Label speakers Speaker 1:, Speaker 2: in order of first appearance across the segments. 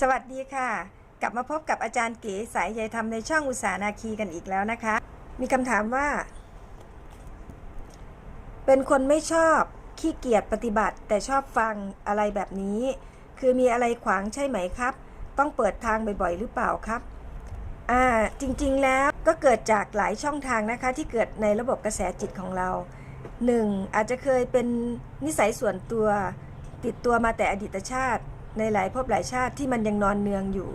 Speaker 1: สวัสดีค่ะ กลับมาพบกับอาจารย์เก๋สายใยธรรมในช่องอุตสาหนาคีกันอีกแล้วนะคะ มีคำถามว่า เป็นคนไม่ชอบขี้เกียจปฏิบัติ แต่ชอบฟังอะไรแบบนี้ คือมีอะไรขวางใช่ไหมครับ ต้องเปิดทางบ่อยๆ หรือเปล่าครับอ่าจริงๆแล้วก็เกิดจากหลายช่องทางนะคะ ที่เกิดในระบบกระแสจิตของเราหนึ่งอาจจะเคยเป็นนิสัยส่วนตัว ติดตัวมาแต่อดีตชาติ ในหลายภพหลายชาติที่มันยังนอนเนืองอยู่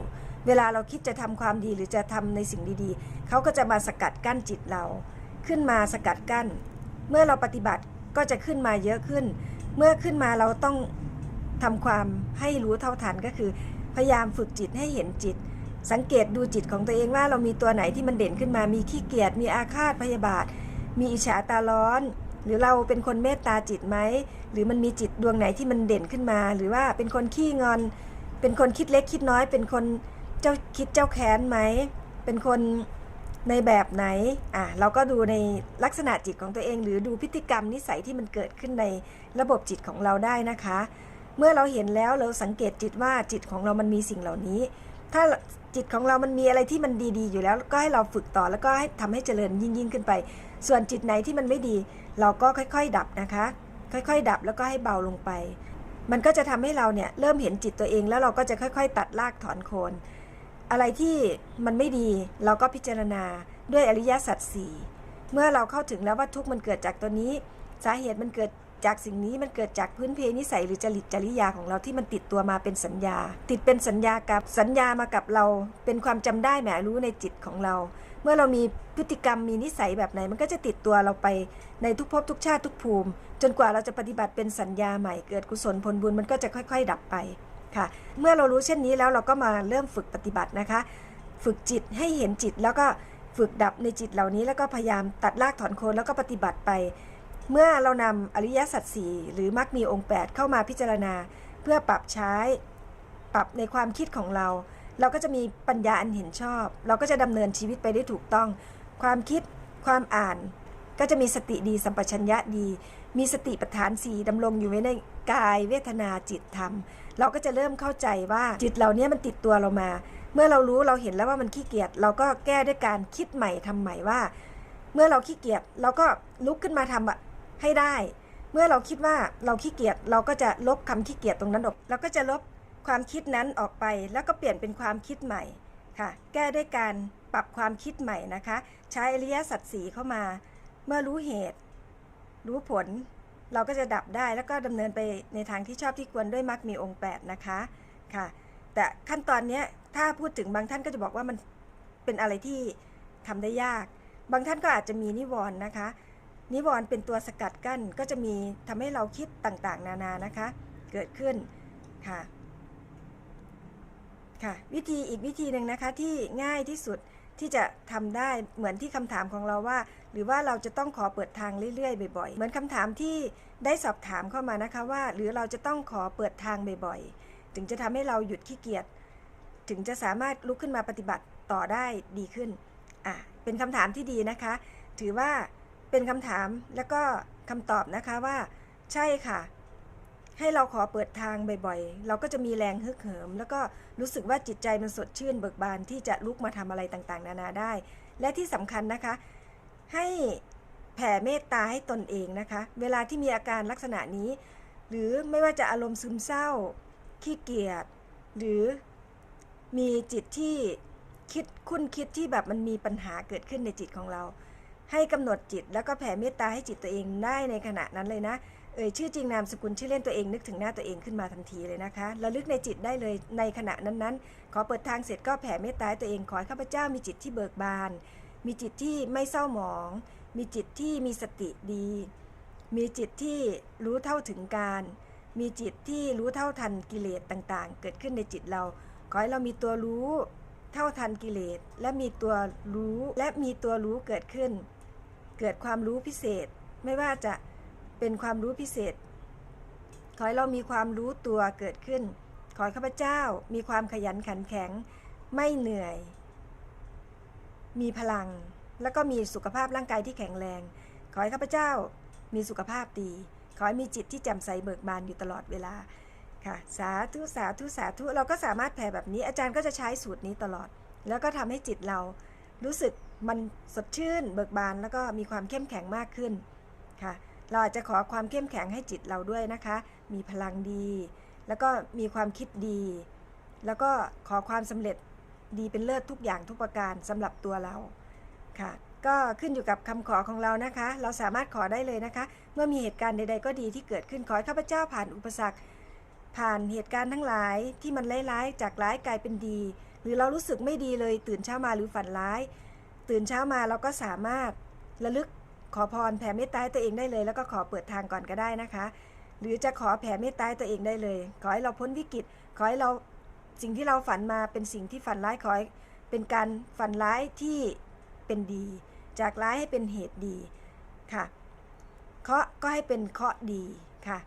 Speaker 1: เวลาเราคิดจะทำความดีหรือจะทำในสิ่งดีๆ เขาก็จะมาสกัดกั้นจิตเรา ขึ้นมาสกัดกั้น เมื่อเราปฏิบัติก็จะขึ้นมาเยอะขึ้น เมื่อขึ้นมาเราต้องทำความให้รู้เท่าทันก็คือ พยายามฝึกจิตให้เห็นจิต สังเกตดูจิตของตัวเองว่าเรามีตัวไหนที่มันเด่นขึ้นมา มีขี้เกียจ มีอาฆาตพยาบาท มีอิจฉาตาร้อน หรือเราเป็นคนเมตตาจิตไหม หรือมันมีจิตดวงไหนที่มันเด่นขึ้นมา หรือว่าเป็นคนขี้งอน เป็นคนคิดเล็กคิดน้อย เป็นคนเจ้าคิดเจ้าแค้นไหม เป็นคนในแบบไหน อะ เราก็ดูในลักษณะจิตของตัวเอง หรือดูพฤติกรรมนิสัยที่มันเกิดขึ้นในระบบจิตของเราได้นะคะ เมื่อเราเห็นแล้วเราสังเกตจิตว่าจิตของเรามันมีสิ่งเหล่านี้ ถ้า จิตของเรามันมีอะไรที่มันดีๆ อยู่แล้ว ก็ให้เราฝึกต่อแล้วก็ให้ทำให้เจริญยิ่งยิ่งๆขึ้นไป ส่วนจิตไหนที่มันไม่ดี เราก็ค่อยๆ ดับนะคะ ค่อยๆ ดับแล้วก็ให้เบาลงไป มันก็จะทำให้เราเนี่ยเริ่มเห็นจิตตัวเองแล้วเราก็จะค่อย ๆ ตัดรากถอนโคน อะไรที่มันไม่ดีเราก็พิจารณาด้วยอริยสัจสี่เมื่อเราเข้าถึงแล้วว่าทุกข์มันเกิดจากตัวนี้ สาเหตุมันเกิด จากสิ่งนี้มันเกิดจากพื้นเพนิสัยหรือจริตจริยาของเราที่มันติดตัวมาเป็นสัญญา ติดเป็นสัญญากับสัญญามากับเรา เป็นความจำได้แหมรู้ในจิตของเรา เมื่อเรามีพฤติกรรมมีนิสัยแบบไหน มันก็จะติดตัวเราไปในทุกภพทุกชาติทุกภูมิ จนกว่าเราจะปฏิบัติเป็นสัญญาใหม่เกิดกุศลผลบุญมันก็จะค่อย ๆ ดับไปค่ะ เมื่อเรารู้เช่นนี้แล้วเราก็มาเริ่มฝึกปฏิบัตินะคะ ฝึกจิตให้เห็นจิตแล้วก็ฝึกดับในจิตเหล่านี้แล้วก็พยายามตัดรากถอนโคนแล้วก็ปฏิบัติไป เมื่อเรานำอริยสัจสี่หรือมรรคมีองค์ 8 เข้ามาพิจารณา เพื่อปรับใช้ ปรับในความคิดของเรา เราก็จะมีปัญญาอันเห็นชอบ เราก็จะดำเนินชีวิตไปได้ถูกต้อง ความคิด ความอ่าน ก็จะมีสติดีสัมปชัญญะดี มีสติปัฏฐานสีดำรงอยู่ไว้ในกายเวทนาจิตธรรม เราก็จะเริ่มเข้าใจว่าจิตเหล่านี้มันติดตัวเรามา เมื่อเรารู้เราเห็นแล้วว่ามันขี้เกียจเราก็แก้ด้วยการคิดใหม่ทำใหม่ว่า เมื่อเราขี้เกียจเราก็ลุกขึ้นมาทำอะ ให้ได้ เมื่อเราคิดว่าเราขี้เกียจเราก็จะลบคำขี้เกียจตรงนั้นออกเราก็จะลบความคิดนั้นออกไป แล้วก็เปลี่ยนเป็นความคิดใหม่ค่ะ แก้ด้วยการปรับความคิดใหม่นะคะ ใช้อริยสัจสีเข้ามา เมื่อรู้เหตุ รู้ผล เราก็จะดับได้แล้วก็ดำเนินไปในทางที่ชอบที่ควรด้วยมรรคมีองค์ 8 นะคะค่ะ แต่ขั้นตอนนี้ถ้าพูดถึงบางท่านก็จะบอกว่ามันเป็นอะไรที่ทำได้ยาก บางท่านก็อาจจะมีนิวรณ์นะคะ นิวรณ์เป็นตัวสกัดกั้นก็จะมีทำให้เราคิดต่างๆ นานานะคะ เกิดขึ้นค่ะค่ะ วิธีอีกวิธีหนึ่งนะคะที่ง่ายที่สุดที่จะทำได้เหมือนที่คำถามของเราว่า หรือว่าเราจะต้องขอเปิดทางเรื่อยๆบ่อยๆ เหมือนคำถามที่ได้สอบถามเข้ามานะคะว่า หรือเราจะต้องขอเปิดทางบ่อยๆ ถึงจะทำให้เราหยุดขี้เกียจถึงจะสามารถลุกขึ้นมาปฏิบัติต่อได้ดีขึ้นอะเป็นคำถามที่ดีนะคะ ถือว่า เป็นคำถามแล้วก็คำตอบนะคะว่า ใช่ค่ะ ให้เราขอเปิดทางบ่อยๆ เราก็จะมีแรงฮึกเหิม แล้วก็รู้สึกว่าจิตใจมันสดชื่นเบิกบานที่จะลุกมาทำอะไรต่างๆ นานาได้ และที่สำคัญนะคะ ให้แผ่เมตตาให้ตนเองนะคะ เวลาที่มีอาการลักษณะนี้ หรือไม่ว่าจะอารมณ์ซึมเศร้า ขี้เกียจหรือมีจิตที่คิดคุ้นคิดที่แบบมันมีปัญหาเกิดขึ้นในจิตของเรา ให้กำหนดจิต แล้วก็แผ่เมตตาให้จิตตัวเองได้ในขณะนั้นเลยนะ เอ่ยชื่อจริงนามสกุลชื่อเล่นตัวเองนึกถึงหน้าตัวเองขึ้นมาทันทีเลยนะคะระลึกในจิตได้เลยในขณะนั้นๆ ขอเปิดทางเสร็จก็แผ่เมตตาให้ตัวเองขอให้ข้าพเจ้ามีจิตที่เบิกบาน มีจิตที่ไม่เศร้าหมอง มีจิตที่มีสติดี มีจิตที่รู้เท่าถึงการ มีจิตที่รู้เท่าทันกิเลสต่างๆ เกิดขึ้นในจิตเรา ขอให้เรามีตัวรู้เท่าทันกิเลสและมีตัวรู้และมีตัวรู้เกิดขึ้น เกิดความรู้พิเศษ ไม่ว่าจะเป็นความรู้พิเศษ ขอให้เรามีความรู้ตัวเกิดขึ้น ขอให้ข้าพเจ้ามีความขยันขันแข็ง ไม่เหนื่อย มีพลัง แล้วก็มีสุขภาพร่างกายที่แข็งแรง ขอให้ข้าพเจ้ามีสุขภาพดี ขอให้มีจิตที่แจ่มใสเบิกบานอยู่ตลอดเวลาค่ะสาธุสาธุสาธุเราก็สามารถแผ่แบบนี้อาจารย์ก็จะใช้สูตรนี้ตลอด แล้วก็ทำให้จิตเรารู้สึก มันสดชื่นเบิกบานแล้วก็มีความเข้มแข็งมากขึ้นค่ะ เราอาจจะขอความเข้มแข็งให้จิตเราด้วยนะคะ มีพลังดี แล้วก็มีความคิดดี แล้วก็ขอความสำเร็จดีเป็นเลิศทุกอย่างทุกประการสำหรับตัวเราค่ะ ก็ขึ้นอยู่กับคำขอของเรานะคะ เราสามารถขอได้เลยนะคะ เมื่อมีเหตุการณ์ใดๆก็ดีที่เกิดขึ้นขอให้ข้าพเจ้าผ่านอุปสรรค ผ่านเหตุการณ์ทั้งหลายที่มันร้ายๆจากร้ายกลายเป็นดี หรือเรารู้สึกไม่ดีเลยตื่นเช้ามาหรือฝันร้าย ตื่นเช้ามาเราก็สามารถระลึกขอพรแผ่เมตตาตัวเองได้เลย แล้วก็ขอเปิดทางก่อนก็ได้นะคะ หรือจะขอแผ่เมตตาตัวเองได้เลย ขอให้เราพ้นวิกฤต ขอให้เราสิ่งที่เราฝันมาเป็นสิ่งที่ฝันร้ายขอให้เป็นการฝันร้ายที่เป็นดี จากร้ายให้เป็นเหตุดีค่ะเคาะก็ให้เป็นเคาะดีค่ะ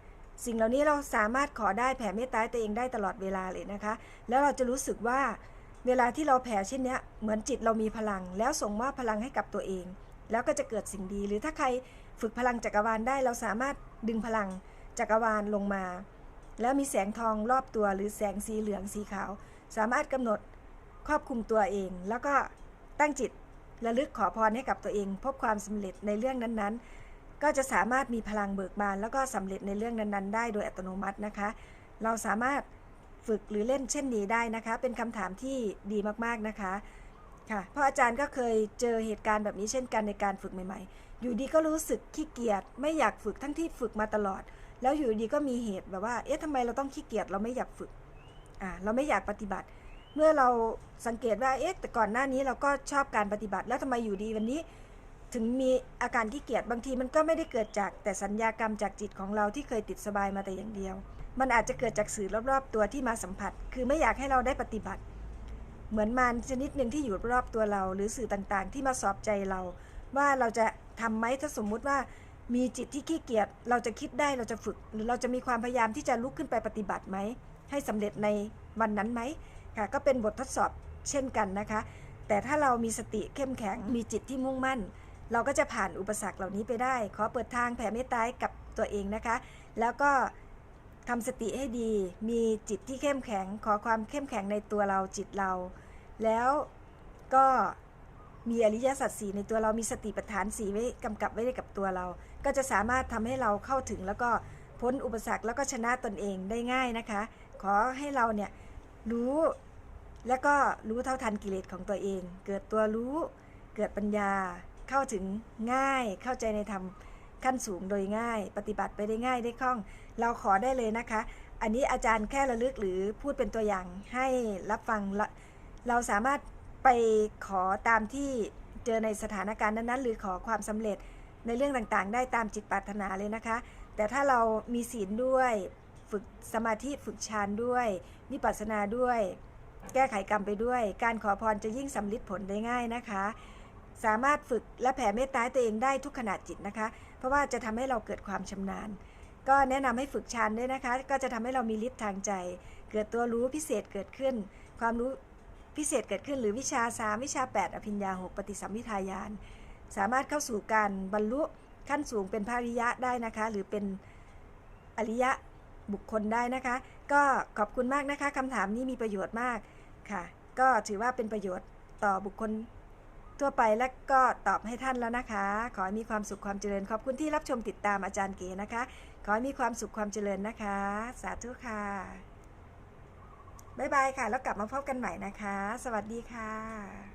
Speaker 1: สิ่งเหล่านี้เราสามารถขอได้แผ่เมตตาตัวเองได้ตลอดเวลาเลยนะคะ แล้วเราจะรู้สึกว่า เวลาที่เราแผ่เช่นนี้เหมือนจิตเรามีพลัง แล้วส่งมอบพลังให้กับตัวเอง แล้วก็จะเกิดสิ่งดี หรือถ้าใครฝึกพลังจักรวาลได้ เราสามารถดึงพลังจักรวาลลงมา แล้วมีแสงทองรอบตัวหรือแสงสีเหลืองสีขาว สามารถกำหนดครอบคุมตัวเอง แล้วก็ตั้งจิตระลึกขอพรให้กับตัวเอง พบความสำเร็จในเรื่องนั้นๆ ก็จะสามารถมีพลังเบิกบาน แล้วก็สำเร็จในเรื่องนั้น ๆ ได้โดยอัตโนมัตินะคะ เราสามารถ ฝึกหรือเล่นเช่นนี้ได้นะคะ เป็นคำถามที่ดีมากๆนะคะค่ะเพราะอาจารย์ก็เคยเจอเหตุการณ์แบบนี้เช่นกันในการฝึกใหม่ ๆ อยู่ดีก็รู้สึกขี้เกียจไม่อยากฝึกทั้งที่ฝึกมาตลอด แล้วอยู่ดีก็มีเหตุแบบว่า เอ๊ะทำไมเราต้องขี้เกียจเราไม่อยากฝึกอ่าเราไม่อยากปฏิบัติ เมื่อเราสังเกตว่าเอ๊ะแต่ก่อนหน้านี้เราก็ชอบการปฏิบัติ แล้วทำไมอยู่ดีวันนี้ ถึงมีอาการขี้เกียจบางทีมันก็ไม่ได้เกิดจากแต่สัญญากรรมจากจิตของเราที่เคยติดสบายมาแต่อย่างเดียว มันอาจจะเกิดจากสื่อรอบๆตัวที่มาสัมผัส คือไม่อยากให้เราได้ปฏิบัติ เหมือนมารชนิดหนึ่งที่อยู่รอบตัวเรา หรือสื่อต่างๆ ที่มาสอบใจเรา ว่าเราจะทำไหมถ้าสมมุติว่ามีจิตที่ขี้เกียจเราจะคิดได้เราจะฝึก หรือเราจะมีความพยายามที่จะลุกขึ้นไปปฏิบัติไหม ให้สำเร็จในวันนั้นไหมค่ะก็เป็นบททดสอบเช่นกันนะคะ แต่ถ้าเรามีสติเข้มแข็งมีจิตที่มุ่งมั่น เราก็จะผ่านอุปสรรคเหล่านี้ไปได้ ขอเปิดทางแผ่เมตตาให้กับตัวเองนะคะ แล้วก็ ทำสติให้ดี มีจิตที่เข้มแข็ง ขอความเข้มแข็งในตัวเราจิตเรา แล้วก็มีอริยสัจสีในตัวเรามีสติปัฏฐานสีไว้กำกับไว้ในกับตัวเรา ก็จะสามารถทำให้เราเข้าถึงแล้วก็พ้นอุปสรรคแล้วก็ชนะตนเองได้ง่ายนะคะ ขอให้เราเนี่ยรู้แล้วก็รู้เท่าทันกิเลสของตัวเอง เกิดตัวรู้ เกิดปัญญาเข้าถึงง่ายเข้าใจในธรรม ขั้นสูงโดยง่าย ปฏิบัติไปได้ง่ายได้คล่อง เราขอได้เลยนะคะ อันนี้อาจารย์แค่ระลึกหรือพูดเป็นตัวอย่างให้รับฟัง เราสามารถไปขอตามที่เจอในสถานการณ์นั้นๆ หรือขอความสำเร็จในเรื่องต่างๆ ได้ตามจิตปรารถนาเลยนะคะ แต่ถ้าเรามีศีลด้วยฝึกสมาธิฝึกฌานด้วยวิปัสสนาด้วย แก้ไขกรรมไปด้วย การขอพรจะยิ่งสำลิดผลได้ง่ายนะคะ สามารถฝึกและแผ่เมตตาให้ตัวเองได้ทุกขณะจิตนะคะ เพราะว่าจะทำให้เราเกิดความชำนาญ ก็แนะนำให้ฝึกฌานด้วยนะคะ ก็จะทำให้เรามีฤทธิ์ทางใจ เกิดตัวรู้พิเศษเกิดขึ้น ความรู้พิเศษเกิดขึ้น หรือวิชาสามวิชา 8 อภิญญาหกปฏิสัมพิทายาน สามารถเข้าสู่การบรรลุขั้นสูงเป็นพระอริยะได้นะคะ หรือเป็นอริยะบุคคลได้นะคะ ก็ขอบคุณมากนะคะคำถามนี้มีประโยชน์มากค่ะ ก็ถือว่าเป็นประโยชน์ต่อบุคคล ทั่วไปและก็ตอบให้ท่านแล้วนะคะ ขอให้มีความสุขความเจริญ ขอบคุณที่รับชมติดตามอาจารย์เก๋นะคะ ขอให้มีความสุขความเจริญนะคะ สาธุค่ะบ๊ายบายค่ะ แล้วกลับมาพบกันใหม่นะคะ สวัสดีค่ะ